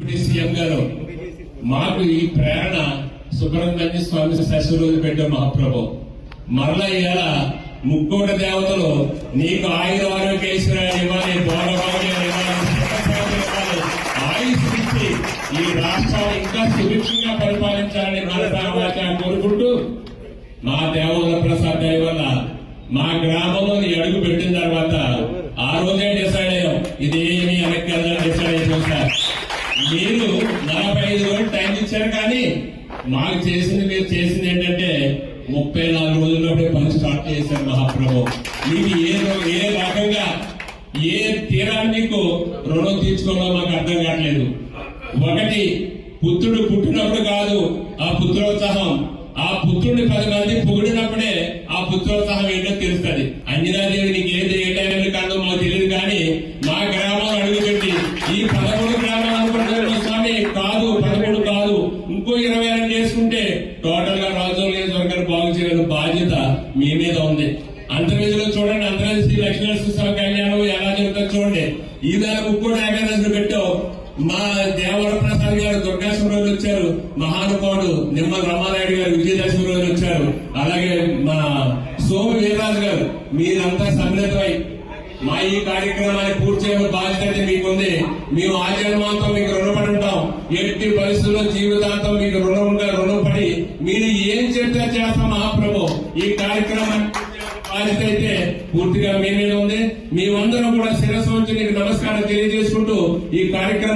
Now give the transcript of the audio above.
CM గారు మాకు ఈ ప్రేరణ సుబ్రహ్మణ్య స్వామి శశి రోజు పెట్టే మహాప్రభు. మరలా ఇవాళ ముక్కోట దేవతలు నీకు ఆయుధ ఆరోగ్యేశ్వరాలు ఇవ్వాలి భోగభాగ్యాలు ఆయుష్ ఇచ్చి ఈ రాష్ట్రాన్ని ఇంకా సుభిక్షంగా పరిపాలించాలని మనసామాచారం కోరుకుంటూ మా దేవతల ప్రసాద్ దయ వల్ల మా గ్రామంలో అడుగు పెట్టిన తర్వాత ఆ రోజే డిసైడ్ అయ్యాం. ఇదేమి అని మీరు నలభై ఐదు రోజులు టైం ఇచ్చారు కానీ మాకు చేసింది మీరు చేసింది ఏంటంటే ముప్పై నాలుగు రోజుల్లోనే పని స్టార్ట్ చేశారు మహాప్రభు. మీకు ఏ ఏ రకంగా ఏ తీరాన్ని మీకు రుణం తీర్చుకోవాలో మాకు అర్థం కావట్లేదు. ఒకటి పుత్రుడు పుట్టినప్పుడు కాదు ఆ పుత్రోత్సాహం. ఆ పుత్రుడిని పది మంది పొగిడినప్పుడే ఆ పుత్రోత్సాహం ఏంటో తెలుస్తుంది. అంజనాదేవి నీకు ఏం ఏ కాదో మాకు తెలియదు కానీ మా గ్రామంలో అడుగుపెట్టి ఈ పదమూడు గ్రామాలు అనుకుంటున్నారు స్వామి కాదు పదమూడు కాదు ఇంకో ఇరవై రెండు చేసుకుంటే టోటల్గా రాజోలు నియోజకవర్గాన్ని బాగు చేయడం బాధ్యత మీ మీద ఉంది. అంతర్వేదిలో చూడండి అంతర్వేది శ్రీ లక్ష్మీనరసింహ కళ్యాణం ఎలా జరుగుతుందో చూడండి. ఈ వేళ ముక్కోటి ఏకాదశి పెట్టావు మా దేవర ప్రసాద్ గారు దుర్గాశ్వర రోజు వచ్చారు. మహానుభావుడు నిమ్మల రామారాయుడు గారు విజయదశమి రోజు వచ్చారు. అలాగే మా సోము వీరరాజు గారు మీరంతా సమ్మిళితమై మా ఈ కార్యక్రమాన్ని పూర్తి చేయడం బాధ్యత మీకుంది. మేము ఆచరణతో మీకు రుణపడి ఉంటాం. ఎట్టి పరిస్థితుల్లో జీవితాంతం మీకు రుణం రుణపడి మీరు ఏం చెప్తే చేస్తాం ఆ ప్రభు ఈ కార్యక్రమాన్ని బాధ్యత అయితే పూర్తిగా మేమే మీద ఉంది. మేమందరం కూడా శిరస్సు నుంచి నీకు నమస్కారం తెలియజేసుకుంటూ ఈ కార్యక్రమం